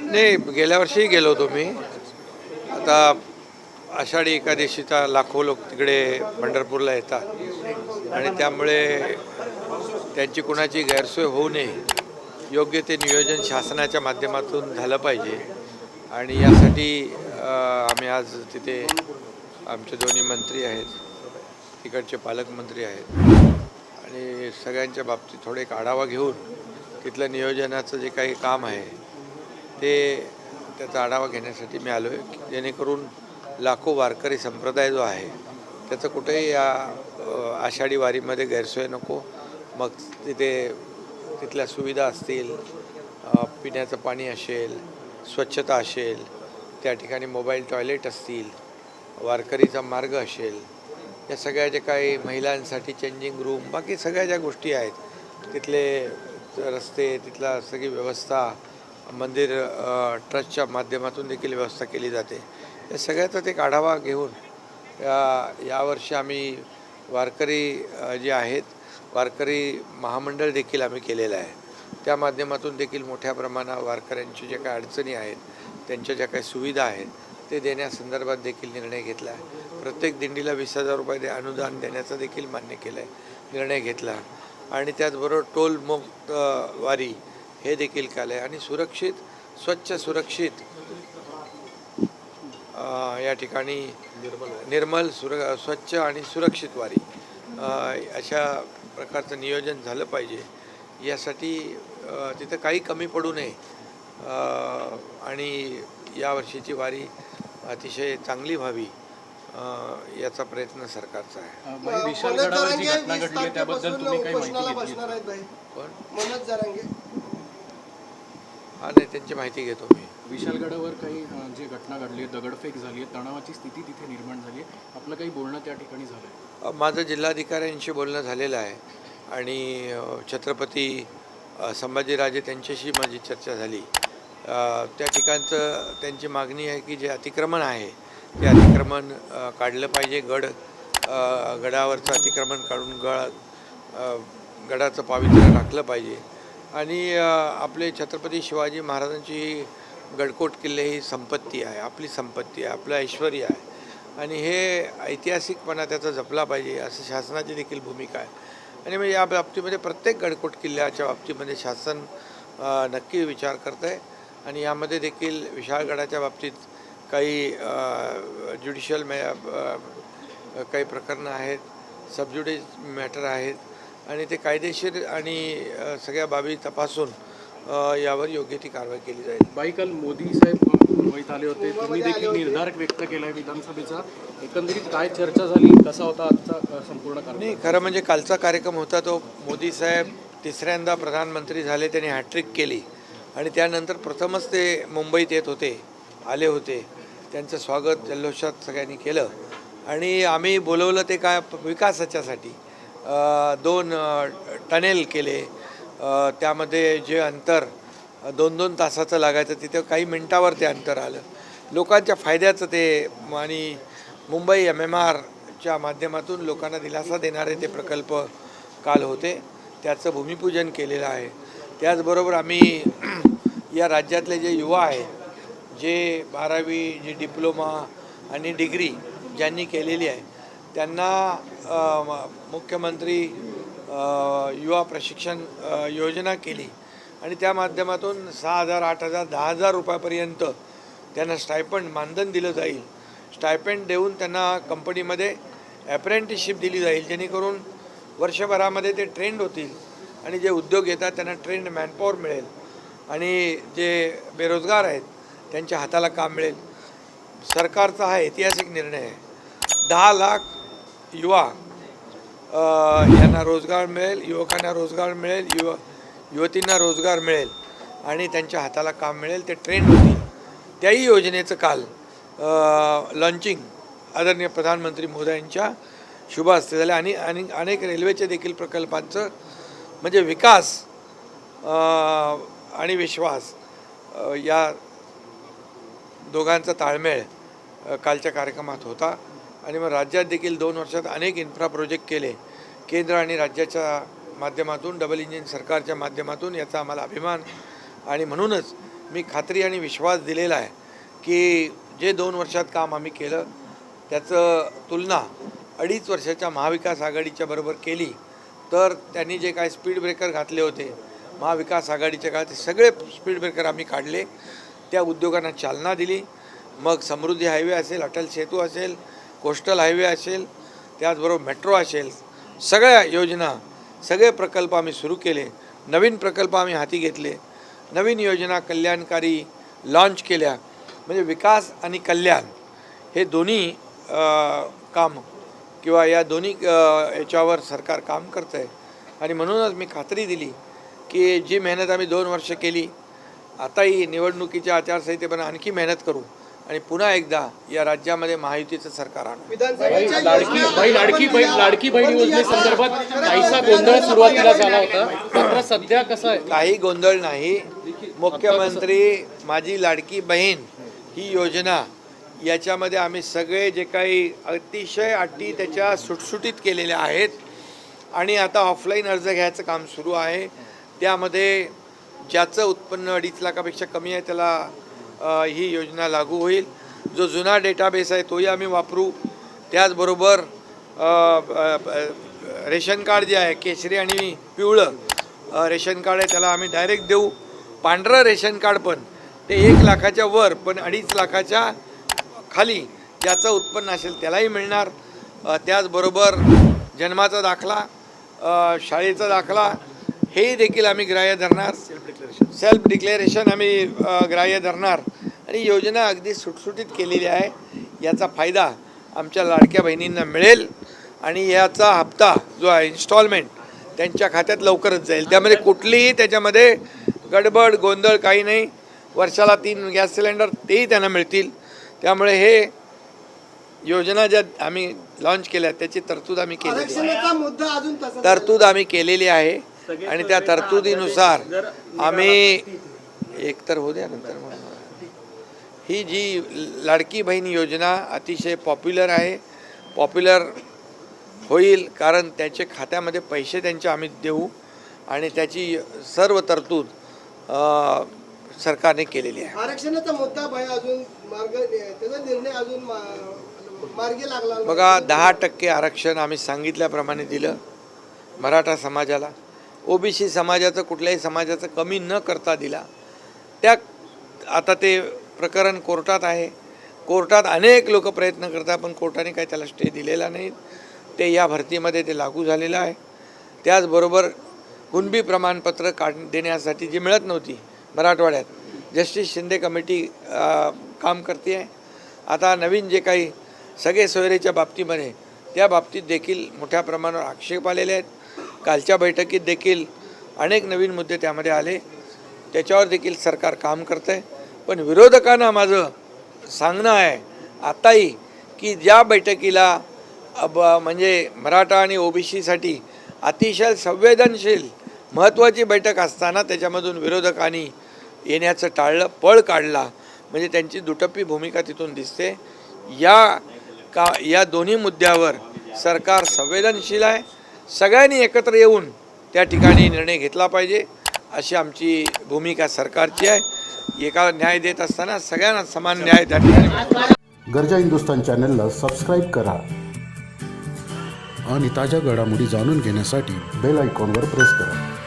नाही गेल्या वर्षीही गेलो होतो मी. आता आषाढी एकादशीचा लाखो लोक तिकडे पंढरपूरला येतात. आणि त्यामुळे त्यांची कुणाची गैरसोय होऊ नये. योग्य ते नियोजन शासनाच्या माध्यमातून झालं पाहिजे. आणि यासाठी आम्ही आज तिथे आमचे दोन्ही मंत्री आहेत तिकडचे पालकमंत्री आहेत. आणि सगळ्यांच्या बाबतीत थोडे एक आढावा घेऊन तिथलं नियोजनाचं जे काही काम आहे ते त्याचा आढावा घेण्यासाठी मी आलो आहे जेणेकरून लाखो वारकरी संप्रदाय जो आहे त्याचं कुठेही या आषाढी वारीमध्ये गैरसोय नको. मग तिथे तिथल्या सुविधा असतील पिण्याचं पाणी असेल स्वच्छता असेल त्या ठिकाणी मोबाईल टॉयलेट असतील वारकरीचा मार्ग असेल या सगळ्या जे काही महिलांसाठी चेंजिंग रूम बाकी सगळ्या ज्या गोष्टी आहेत तिथले रस्ते तिथला सगळी व्यवस्था मंदिर ट्रस्टच्या माध्यमातून देखील व्यवस्था केली जाते. या सगळ्याचाच एक आढावा घेऊन या यावर्षी आम्ही वारकरी जे आहेत वारकरी महामंडळ देखील आम्ही केलेलं आहे. त्या माध्यमातून देखील मोठ्या प्रमाणात वारकऱ्यांची ज्या काही अडचणी आहेत त्यांच्या ज्या काही सुविधा आहेत ते देण्यासंदर्भात देखील निर्णय घेतला आहे. प्रत्येक दिंडीला वीस हजार रुपये दे- अनुदान देण्याचा देखील मान्य केलं आहे निर्णय घेतला. आणि त्याचबरोबर टोल मुक्त वारी हे देखील केलं आहे. आणि सुरक्षित स्वच्छ सुरक्षित अ, या ठिकाणी निर्मल सुर स्वच्छ आणि सुरक्षित वारी. अ, अशा प्रकारचं नियोजन झालं पाहिजे. यासाठी तिथं काही कमी पडू नये. अ, आणि यावर्षीची वारी अतिशय चांगली व्हावी अ, याचा प्रयत्न सरकारचा आहे. विशाल गडावर जी घटना घडली त्याबद्दल तुम्ही काही माहिती बसणार घेतली आहेत भाई पण मनोज जरांगे. नाही त्यांची माहिती घेतो मी. विशालगडावर काही जी घटना घडली आहे दगडफेक झाली आहे तणावाची स्थिती तिथे निर्माण झाली आहे आपलं काही बोलणं त्या ठिकाणी झालं आहे माझं जिल्हाधिकाऱ्यांशी बोलणं झालेलं आहे आणि छत्रपती संभाजीराजे त्यांच्याशी माझी चर्चा झाली. त्या ठिकाणचं त्यांची मागणी आहे की जे अतिक्रमण आहे ते अतिक्रमण काढलं पाहिजे. गड गडावरचं अतिक्रमण काढून गड गडाचं पावित्र्य राखलं पाहिजे. आणि आपले छत्रपती शिवाजी महाराजांची गडकोट किल्ले ही संपत्ती आहे आपली संपत्ती आहे आपलं ऐश्वर्य आहे. आणि हे ऐतिहासिकपणा त्याचा जपला पाहिजे असं शासनाची देखील भूमिका आहे. आणि म्हणजे या बाबतीमध्ये प्रत्येक गडकोट किल्ल्याच्या बाबतीमध्ये शासन नक्की विचार करत आहे आणि यामध्ये देखील विशाळगडाच्या बाबतीत काही ज्युडिशियल मॅ काही प्रकरणं आहेत सबज्युडिस मॅटर आहेत. आणि ते कायदेशीर आणि सगळ्या बाबी तपासून यावर योग्य ती कारवाई केली जाईल. बाई काल मोदी साहेब मुंबईत आले होते. तुम्ही देखील निर्धार व्यक्त केला आहे विधानसभेचा. एकंदरीत काय चर्चा झाली? कसा होता आजचा संपूर्ण कार्यक्रम? नाही खरं म्हणजे कालचा कार्यक्रम होता तो मोदी साहेब तिसऱ्यांदा प्रधानमंत्री झाले त्यांनी हॅट्रिक केली. आणि त्यानंतर प्रथमच ते मुंबईत येत होते आले होते. त्यांचं स्वागत जल्लोषात सगळ्यांनी केलं. आणि आम्ही बोलवलं ते काय विकासाच्यासाठी. दोन टनेल केले. त्यामध्ये जे अंतर दोन दोन तासाचं लागायचं तिथं काही मिनटावर ते अंतर आलं. लोकांच्या फायद्याचं ते आणि मुंबई एम एम आरच्या माध्यमातून लोकांना दिलासा देणारे ते प्रकल्प काल होते. त्याचं भूमिपूजन केलेलं आहे. त्याचबरोबर आम्ही या राज्यातले जे युवा आहेत जे बारावी जे डिप्लोमा आणि डिग्री ज्यांनी केलेली आहे त्यांना मुख्यमंत्री युवा प्रशिक्षण योजना केली. आणि त्या माध्यमातून सहा हजार आठ हजार दहा हजार रुपयापर्यंत त्यांना स्टायपंड मानधन दिलं जाईल. स्टायपेंड देऊन त्यांना कंपनीमध्ये ॲप्रेंटिसशिप दिली जाईल जेणेकरून वर्षभरामध्ये ते ट्रेंड होतील आणि जे उद्योग येतात त्यांना ट्रेंड मॅनपॉवर मिळेल. आणि जे बेरोजगार आहेत त्यांच्या हाताला काम मिळेल. सरकारचा हा ऐतिहासिक निर्णय आहे. दहा लाख युवा यांना रोजगार मिळेल युवकांना रोजगार मिळेल युव युवतींना रोजगार मिळेल आणि त्यांच्या हाताला काम मिळेल ते ट्रेन होतील त्याही योजनेचं काल लॉन्चिंग आदरणीय प्रधानमंत्री मोदयांच्या शुभ हस्ते झाले आणि आणि अनेक रेल्वेचे देखील प्रकल्पांचं म्हणजे विकास आणि विश्वास या दोघांचा ताळमेळ कालच्या कार्यक्रमात होता. आणि मग राज्यात देखील दोन वर्षात अनेक इन्फ्रा प्रोजेक्ट केले. केंद्र आणि राज्याच्या माध्यमातून डबल इंजिन सरकारच्या माध्यमातून याचा आम्हाला अभिमान. आणि म्हणूनच मी खात्री आणि विश्वास दिलेला आहे की जे दोन वर्षात काम आम्ही केलं त्याचं तुलना अडीच वर्षाच्या महाविकास आघाडीच्या बरोबर केली तर त्यांनी जे काय स्पीड ब्रेकर घातले होते महाविकास आघाडीच्या काळात सगळे स्पीड ब्रेकर आम्ही काढले. त्या उद्योगांना चालना दिली. मग समृद्धी हायवे असेल अटल सेतू असेल कोस्टल हायवे असेल त्याचबरोबर मेट्रो असेल सगळ्या योजना सगळे प्रकल्प आम्ही सुरू केले. नवीन प्रकल्प आम्ही हाती घेतले. नवीन योजना कल्याणकारी लॉन्च केल्या. म्हणजे विकास आणि कल्याण हे दोन्ही काम किंवा या दोन्ही याच्यावर सरकार काम करतं आहे आणि म्हणूनच मी खात्री दिली की जी मेहनत आम्ही दोन वर्ष केली आताही निवडणुकीच्या आचारसंहितेपर्यंत आणखी मेहनत करू. आणि पुन्हा एकदा या राज्यामध्ये महायुतीचं सरकार लाडकी बाई लाडकी बहीण लाडकी बहीण योजनेसंदर्भात काहीसा गोंधळ सुरुवातीला झाला होता. मात्र सध्या कसं आहे? काही गोंधळ नाही. मुख्यमंत्री माझी लाडकी बहीण ही योजना याच्यामध्ये आम्ही सगळे जे काही अतिशय अटी त्याच्या सुटसुटीत केलेल्या आहेत. आणि आता ऑफलाईन अर्ज घ्यायचं काम सुरू आहे. त्यामध्ये ज्याचं उत्पन्न अडीच लाखापेक्षा कमी आहे त्याला ही योजना लागू होईल. जो जुना डेटाबेस आहे तोही आम्ही वापरू. त्याचबरोबर रेशन कार्ड जे आहे केशरी आणि पिवळं रेशन कार्ड आहे त्याला आम्ही डायरेक्ट देऊ. पांढरं रेशन कार्ड पण ते एक लाखाच्या वर पण अडीच लाखाच्या खाली ज्याचं उत्पन्न असेल त्यालाही मिळणार. त्याचबरोबर जन्माचा दाखला शाळेचा दाखला हेही देखील आम्ही ग्राह्य धरणार. सेल्फ डिक्लेरेशन आम्ही ग्राह्य धरणार. आणि योजना अगदी सुटसुटीत केलेली आहे. याचा फायदा आमच्या लाडक्या बहिणींना मिळेल. आणि याचा हप्ता जो आहे इन्स्टॉलमेंट त्यांच्या खात्यात लवकरच जाईल. त्यामध्ये कुठलीही त्याच्यामध्ये गडबड गोंधळ काही नाही. वर्षाला तीन गॅस सिलेंडर तेही त्यांना मिळतील. त्यामुळे हे योजना ज्या आम्ही लॉन्च केल्या त्याची तरतूद आम्ही केलेली आहे. तसा तरतूद आम्ही केलेली आहे. आणि त्या तरतुदीनुसार आम्ही एकतर होऊ द्या नंतर. ही जी लाडकी बहीण योजना अतिशय पॉप्युलर आहे पॉप्युलर होईल कारण त्याचे खात्यामध्ये पैसे त्यांचे आम्ही देऊ आणि त्याची सर्व तरतूद सरकारने केलेली आहे आरक्षणाचा मुद्दा भाई अजून मार्ग त्याचा निर्णय अजून मार्गी लागला. बघा दहा टक्के आरक्षण आम्ही सांगितल्याप्रमाणे दिलं मराठा समाजाला ओबीसी समाजाचं कुठल्याही समाजाचं कमी न करता दिला. त्या आता ते प्रकरण कोर्टात आहे. कोर्टात अनेक लोक प्रयत्न करतात पण कोर्टाने काही त्याला स्टे दिलेला नाही. ते या भरतीमध्ये ते लागू झालेलं आहे. त्याचबरोबर कुणबी प्रमाणपत्र काढ देण्यासाठी जी मिळत नव्हती मराठवाड्यात जस्टिस शिंदे कमिटी काम करते आहे. आता नवीन जे काही सगळे सोयरेच्या बाबतीमध्ये त्या बाबतीत देखील मोठ्या प्रमाणावर आक्षेप आलेले आहेत. कालच्या बैठकीत देखील अनेक नवीन मुद्दे त्यामध्ये आले. त्याच्यावर देखील सरकार काम करतं आहे पण विरोधकांना माझं सांगणं आहे आताही की ज्या बैठकीला अब म्हणजे मराठा आणि ओबीसीसाठी अतिशय संवेदनशील महत्त्वाची बैठक असताना त्याच्यामधून विरोधकांनी येण्याचं टाळलं पळ काढला. म्हणजे त्यांची दुटप्पी भूमिका तिथून दिसते. या का या दोन्ही मुद्द्यावर सरकार संवेदनशील आहे. सगळ्यांनी एकत्र येऊन त्या ठिकाणी निर्णय घेतला पाहिजे अशी आमची भूमिका सरकारची आहे. एका न्याय देत असताना सगळ्यांना समान न्याय त्या ठिकाणी गरजा हिंदुस्तान चॅनलला सबस्क्राईब करा. आणि ताज्या घडामोडी जाणून घेण्यासाठी बेल आयकॉनवर प्रेस करा.